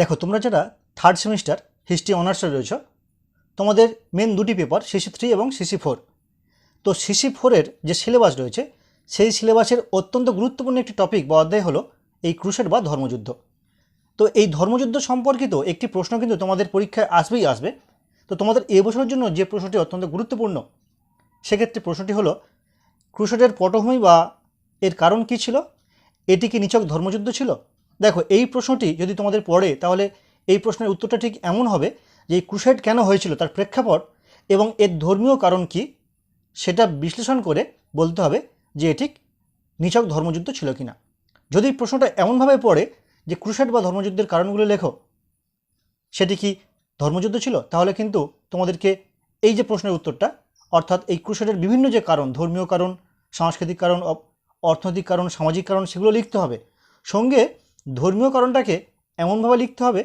দেখো, তোমরা যারা থার্ড সেমিস্টার হিস্ট্রি অনার্সে রয়েছ, তোমাদের মেন দুটি পেপার সিসি থ্রি এবং সিসি ফোর তো সিসি ফোরের যে সিলেবাস রয়েছে, সেই সিলেবাসের অত্যন্ত গুরুত্বপূর্ণ একটি টপিক বা অধ্যায় হলো এই ক্রুশেড বা ধর্মযুদ্ধ। তো এই ধর্মযুদ্ধ সম্পর্কিত একটি প্রশ্ন কিন্তু তোমাদের পরীক্ষায় আসবেই আসবে। তো তোমাদের এ বছরের জন্য যে প্রশ্নটি অত্যন্ত গুরুত্বপূর্ণ, সেক্ষেত্রে প্রশ্নটি হলো, ক্রুশেডের পটভূমি বা এর কারণ কী ছিল? এটি কি নিছক ধর্মযুদ্ধ ছিল? দেখো, এই প্রশ্নটি যদি তোমাদের পড়ে, তাহলে এই প্রশ্নের উত্তরটা ঠিক এমন হবে যে ক্রুশেড কেন হয়েছিল তার প্রেক্ষাপট এবং এর ধর্মীয় কারণ কি সেটা বিশ্লেষণ করে বলতে হবে যে এটি নিছক ধর্মযুদ্ধ ছিল কিনা। যদি প্রশ্নটা এমনভাবে পড়ে যে ক্রুশেড বা ধর্মযুদ্ধের কারণগুলো লেখো, সেটি কি ধর্মযুদ্ধ ছিল? তাহলে কিন্তু তোমাদেরকে এই যে প্রশ্নের উত্তরটা, অর্থাৎ এই ক্রুশেডের বিভিন্ন যে কারণ, ধর্মীয় কারণ, সাংস্কৃতিক কারণ অর্থনৈতিক কারণ, সামাজিক কারণ, সেগুলো লিখতে হবে। সঙ্গে ধর্মীয় কারণটাকে এমনভাবে লিখতে হবে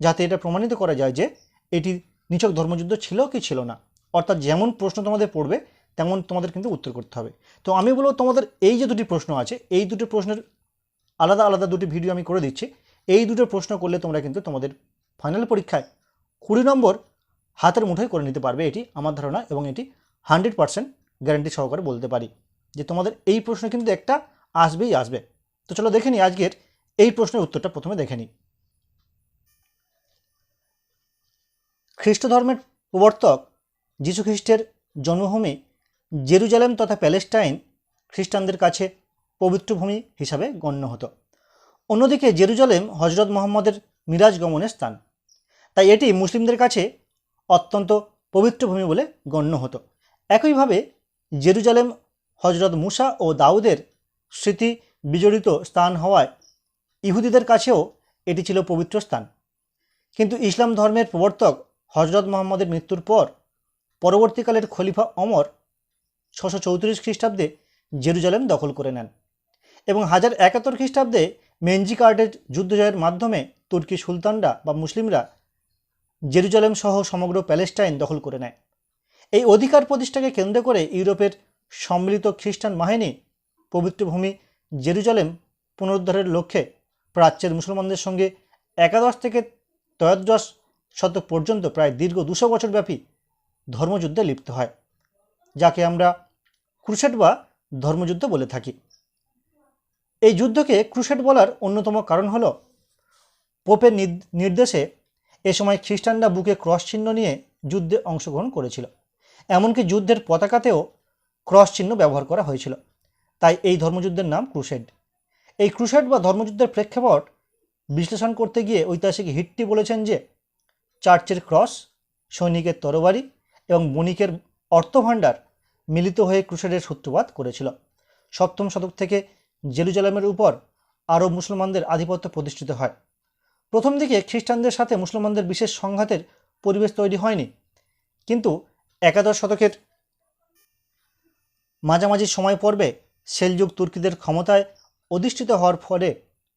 যাতে এটা প্রমাণিত করা যায় যে এটি নিছক ধর্মযুদ্ধ ছিল কি ছিল না। অর্থাৎ যেমন প্রশ্ন তোমাদের পড়বে, তেমন তোমাদের কিন্তু উত্তর করতে হবে। তো আমি বলব তোমাদের এই যে দুটি প্রশ্ন আছে, এই দুটি প্রশ্নের আলাদা আলাদা দুটি ভিডিও আমি করে দিচ্ছি। এই দুটো প্রশ্ন করলে তোমরা কিন্তু তোমাদের ফাইনাল পরীক্ষায় কুড়ি নম্বর হাতের মুঠোয় করে নিতে পারবে এটি, আমার ধারণা, এবং এটি হান্ড্রেড পার্সেন্ট গ্যারান্টি সহকারে বলতে পারি যে তোমাদের এই প্রশ্ন কিন্তু একটা আসবেই আসবে। তো চলো দেখে নিই আজকের এই প্রশ্নের উত্তরটা প্রথমে দেখে নিই। খ্রিস্ট ধর্মের প্রবর্তক যীশু খ্রিস্টের জন্মভূমি জেরুজালেম তথা প্যালেস্টাইন খ্রিস্টানদের কাছে পবিত্র ভূমি হিসাবে গণ্য হতো। অন্যদিকে জেরুজালেম হজরত মোহাম্মদের মিরাজ গমনের স্থান। তাই এটি মুসলিমদের কাছে অত্যন্ত পবিত্র ভূমি বলে গণ্য হতো। একইভাবে জেরুজালেম হজরত মুসা ও দাউদের স্মৃতি বিজড়িত স্থান হওয়ায় ইহুদিদের কাছেও এটি ছিল পবিত্র স্থান। কিন্তু ইসলাম ধর্মের প্রবর্তক হজরত মোহাম্মদের মৃত্যুর পর পরবর্তীকালের খলিফা অমর ছশো চৌত্রিশ খ্রিস্টাব্দে জেরুজালেম দখল করে নেন এবং হাজার একাত্তর খ্রিস্টাব্দে যুদ্ধ জয়ের মাধ্যমে তুর্কি সুলতানরা বা মুসলিমরা জেরুজালেম সহ সমগ্র প্যালেস্টাইন দখল করে নেয়। এই অধিকার প্রতিষ্ঠাকে কেন্দ্র করে ইউরোপের সম্মিলিত খ্রিস্টান বাহিনী পবিত্র ভূমি জেরুজালেম পুনরুদ্ধারের লক্ষ্যে প্রাচ্যের মুসলমানদের সঙ্গে একাদশ থেকে ত্রয়োদশ শতক পর্যন্ত প্রায় দীর্ঘ দুশো বছরব্যাপী ধর্মযুদ্ধে লিপ্ত হয়, যাকে আমরা ক্রুশেট বা ধর্মযুদ্ধ বলে থাকি। এই যুদ্ধকে ক্রুশেট বলার অন্যতম কারণ হল, পোপের নির্দেশে এ সময় খ্রিস্টানরা বুকে ক্রস চিহ্ন নিয়ে যুদ্ধে অংশগ্রহণ করেছিল। এমনকি যুদ্ধের পতাকাতেও ক্রস চিহ্ন ব্যবহার করা হয়েছিল। তাই এই ধর্মযুদ্ধের নাম ক্রুশেড। এই ক্রুশেড বা ধর্মযুদ্ধের প্রেক্ষাপট বিশ্লেষণ করতে গিয়ে ঐতিহাসিক হিটটি বলেছেন যে চার্চের ক্রস, সৈনিকের তরবারি এবং বণিকের অর্থভাণ্ডার মিলিত হয়ে ক্রুশেডের সূত্রপাত করেছিল। সপ্তম শতক থেকে জেরুজালামের উপর আরব মুসলমানদের আধিপত্য প্রতিষ্ঠিত হয়। প্রথম দিকে খ্রিস্টানদের সাথে মুসলমানদের বিশেষ সংঘাতের পরিবেশ তৈরি হয়নি, কিন্তু একাদশ শতকের মাঝামাঝি সময় পর্বে সেলযুগ তুর্কিদের ক্ষমতায় অধিষ্ঠিত হওয়ার ফলে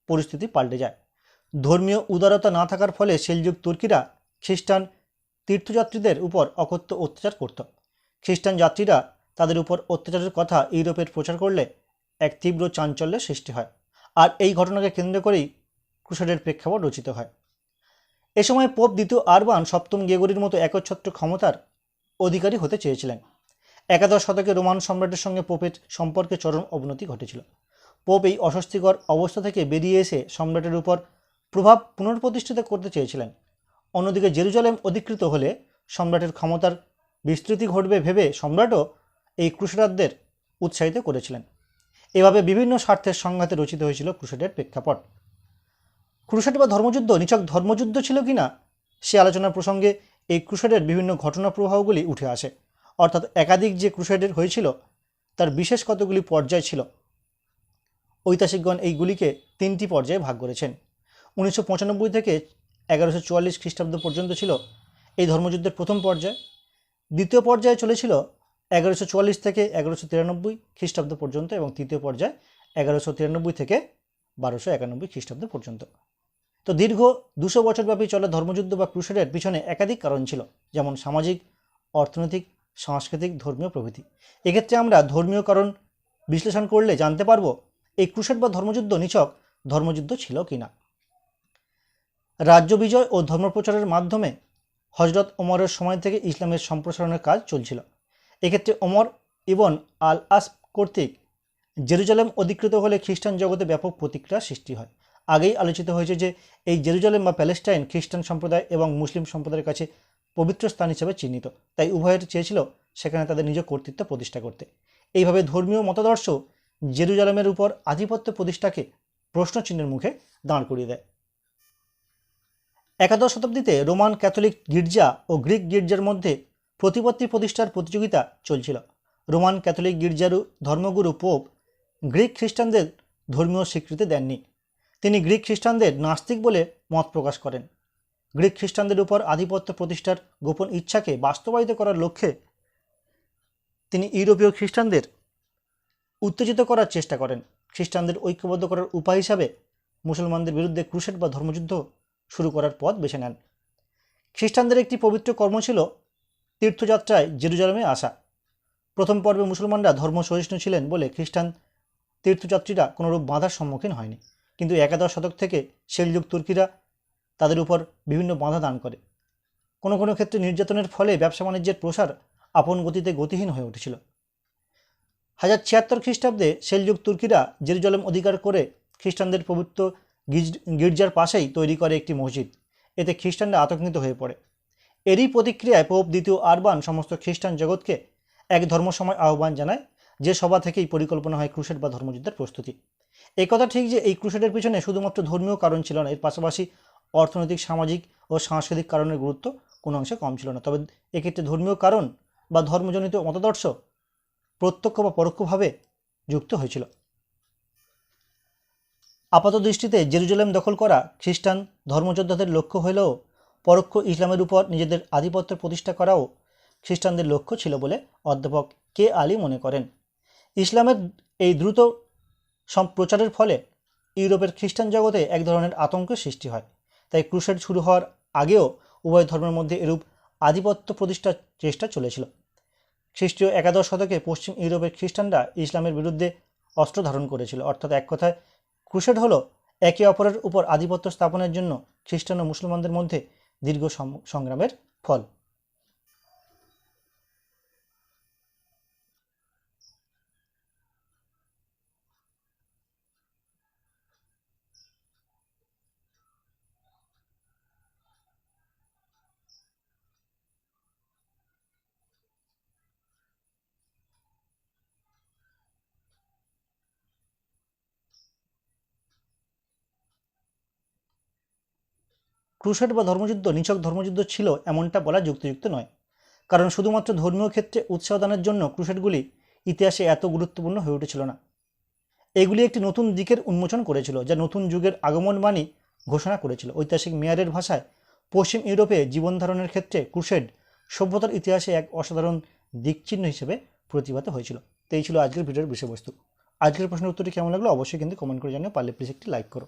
পরিস্থিতি পাল্টে যায়। ধর্মীয় উদারতা না থাকার ফলে সেলযুগ তুর্কিরা খ্রিস্টান তীর্থযাত্রীদের উপর অকথ্য অত্যাচার করত। খ্রিস্টান যাত্রীরা তাদের উপর অত্যাচারের কথা ইউরোপের প্রচার করলে এক তীব্র চাঞ্চল্যের সৃষ্টি হয় আর এই ঘটনাকে কেন্দ্র করেই ক্রুশেডের প্রেক্ষাপট রচিত হয়। এ সময় পোপ দ্বিতীয় আরবান সপ্তম গেগরির মতো একচ্ছত্র ক্ষমতার অধিকারী হতে চেয়েছিলেন। একাদশ শতকে রোমান সম্রাটের সঙ্গে পোপের সম্পর্কে চরম অবনতি ঘটেছিল। পোপ এই অস্বস্তিকর অবস্থা থেকে বেরিয়ে এসে সম্রাটের উপর প্রভাব পুনর্প্রতিষ্ঠিত করতে চেয়েছিলেন। অন্যদিকে জেরুজালেম অধিকৃত হলে সম্রাটের ক্ষমতার বিস্তৃতি ঘটবে ভেবে সম্রাটও এই ক্রুশেডারদের উৎসাহিত করেছিলেন। এভাবে বিভিন্ন স্বার্থের সংঘাতে রচিত হয়েছিল ক্রুশেডের প্রেক্ষাপট। ক্রুশেড বা ধর্মযুদ্ধ নিচক ধর্মযুদ্ধ ছিল কিনা সে আলোচনার প্রসঙ্গে এই ক্রুশেডের বিভিন্ন ঘটনা প্রবাহগুলি উঠে আসে। অর্থাৎ একাধিক যে ক্রুশেডের হয়েছিল, তার বিশেষ কতগুলি পর্যায় ছিল ঐতিহাসিকগণ এইগুলিকে তিনটি পর্যায়ে ভাগ করেছেন। উনিশশো পঁচানব্বই থেকে এগারোশো চুয়াল্লিশ খ্রিস্টাব্দ পর্যন্ত ছিল এই ধর্মযুদ্ধের প্রথম পর্যায়। দ্বিতীয় পর্যায়ে চলেছিল এগারোশো চুয়াল্লিশ থেকে এগারোশো তিরানব্বই খ্রিস্টাব্দ পর্যন্ত এবং তৃতীয় পর্যায় এগারোশো তিরানব্বই থেকে বারোশো একানব্বই খ্রিস্টাব্দ পর্যন্ত। তো দীর্ঘ দুশো বছরব্যাপী চলা ধর্মযুদ্ধ বা ক্রুশেডের পিছনে একাধিক কারণ ছিল, যেমন সামাজিক, অর্থনৈতিক, সাংস্কৃতিক, ধর্মীয় প্রভৃতি। এক্ষেত্রে আমরা ধর্মীয় কারণ বিশ্লেষণ করলে জানতে পারব এই ক্রুশেড বা ধর্মযুদ্ধ নিছক, ধর্মযুদ্ধ ছিল কি না রাজ্য বিজয় ও ধর্মপ্রচারের মাধ্যমে হজরত ওমরের সময় থেকে ইসলামের সম্প্রসারণের কাজ চলছিল। এক্ষেত্রে ওমর ইবন আল আস কর্তৃক জেরুজালেম অধিকৃত হলে খ্রিস্টান জগতে ব্যাপক প্রতিক্রিয়া সৃষ্টি হয়। আগেই আলোচিত হয়েছে যে, এই জেরুজালেম বা প্যালেস্টাইন খ্রিস্টান সম্প্রদায় এবং মুসলিম সম্প্রদায়ের কাছে পবিত্র স্থান হিসেবে চিহ্নিত। তাই উভয়ের চেয়েছিল সেখানে তাদের নিজ কর্তৃত্ব প্রতিষ্ঠা করতে। এইভাবে ধর্মীয় মতাদর্শ জেরুজালেমের উপর আধিপত্য প্রতিষ্ঠাকে প্রশ্নচিহ্নের মুখে দাঁড় করিয়ে দেয়। একাদশ শতাব্দীতে রোমান ক্যাথলিক গির্জা ও গ্রিক গির্জার মধ্যে প্রতিপত্তি প্রতিষ্ঠার প্রতিযোগিতা চলছিল। রোমান ক্যাথলিক গির্জার ধর্মগুরু পোপ গ্রিক খ্রিস্টানদের ধর্মীয় স্বীকৃতি দেননি। তিনি গ্রিক খ্রিস্টানদের নাস্তিক বলে মত প্রকাশ করেন। গ্রিক খ্রিস্টানদের উপর আধিপত্য প্রতিষ্ঠার গোপন ইচ্ছাকে বাস্তবায়িত করার লক্ষ্যে তিনি ইউরোপীয় খ্রিস্টানদের উত্তেজিত করার চেষ্টা করেন। খ্রিস্টানদের ঐক্যবদ্ধ করার উপায় হিসাবে মুসলমানদের বিরুদ্ধে ক্রুশেড বা ধর্মযুদ্ধ শুরু করার পথ বেছে নেন। খ্রিস্টানদের একটি পবিত্র কর্ম ছিল তীর্থযাত্রায় জেরুজালেমে আসা। প্রথম পর্বে মুসলমানরা ধর্ম সহিষ্ণু ছিলেন বলে খ্রিস্টান তীর্থযাত্রীরা কোনোরূপ বাধার সম্মুখীন হয়নি। কিন্তু একাদশ শতক থেকে সেলযুগ তুর্কিরা তাদের উপর বিভিন্ন বাধা দান করে। কোনো কোনো ক্ষেত্রে নির্যাতনের ফলে ব্যবসা বাণিজ্যের প্রসার আপন গতিতে গতিহীন হয়ে উঠেছিল। হাজার ছিয়াত্তর খ্রিস্টাব্দে সেলযুগ তুর্কিরা জেরুজালেম অধিকার করে খ্রিস্টানদের পবিত্র গির্জ- গির্জার পাশেই তৈরি করে একটি মসজিদ। এতে খ্রিস্টানরা আতঙ্কিত হয়ে পড়ে। এরই প্রতিক্রিয়ায় পোপ দ্বিতীয় আরবান সমস্ত খ্রিস্টান জগৎকে এক ধর্মসময় আহ্বান জানায়, যে সভা থেকেই পরিকল্পনা হয় ক্রুশেড বা ধর্মযুদ্ধের প্রস্তুতি। এই কথা ঠিক যে এই ক্রুশেডের পিছনে শুধুমাত্র ধর্মীয় কারণ ছিল না, এর পাশাপাশি অর্থনৈতিক, সামাজিক ও সাংস্কৃতিক কারণের গুরুত্ব কোনো অংশে কম ছিল না। তবে এক্ষেত্রে ধর্মীয় কারণ বা ধর্মজনিত মতাদর্শ প্রত্যক্ষ বা পরোক্ষভাবে যুক্ত হয়েছিল। আপাত দৃষ্টিতে জেরুজালেম দখল করা খ্রিস্টান ধর্মযোদ্ধাদের লক্ষ্য হলেও পরোক্ষ ইসলামের উপর নিজেদের আধিপত্য প্রতিষ্ঠা করাও খ্রিস্টানদের লক্ষ্য ছিল বলে অধ্যাপক কে আলী মনে করেন। ইসলামের এই দ্রুত সম্প্রচারের ফলে ইউরোপের খ্রিস্টান জগতে এক ধরনের আতঙ্কের সৃষ্টি হয়। তাই ক্রুশেড শুরু হওয়ার আগেও উভয় ধর্মের মধ্যে এরূপ আধিপত্য প্রতিষ্ঠার চেষ্টা চলেছিল। খ্রিস্টীয় একাদশ শতকে পশ্চিম ইউরোপের খ্রিস্টানরা ইসলামের বিরুদ্ধে অস্ত্র ধারণ করেছিল। অর্থাৎ এক কথায়, ক্রুশেড হলো একে অপরের উপর আধিপত্য স্থাপনের জন্য খ্রিস্টান ও মুসলমানদের মধ্যে দীর্ঘ সংগ্রামের ফল। ক্রুশেড বা ধর্মযুদ্ধ, নিছক ধর্মযুদ্ধ ছিল এমনটা বলা যুক্তিযুক্ত নয়। কারণ শুধুমাত্র ধর্মীয় ক্ষেত্রে উৎসাহ দানের জন্য ক্রুশেডগুলি ইতিহাসে এত গুরুত্বপূর্ণ হয়ে উঠেছিল না। এগুলি একটি নতুন দিকের উন্মোচন করেছিল, যা নতুন যুগের আগমনবাণী ঘোষণা করেছিল। ঐতিহাসিক মেয়ারের ভাষায়, পশ্চিম ইউরোপে জীবনধারণের ক্ষেত্রে ক্রুশেড সভ্যতার ইতিহাসে এক অসাধারণ দিকচিহ্ন হিসেবে প্রতিভাত হয়েছিল। তো এই ছিল আজকের ভিডিওর বিষয়বস্তু। আজকের প্রশ্নের উত্তরটি কেমন লাগল অবশ্যই কিন্তু কমেন্ট করে জানিয়ে পারলে প্লিজ একটি লাইক করো।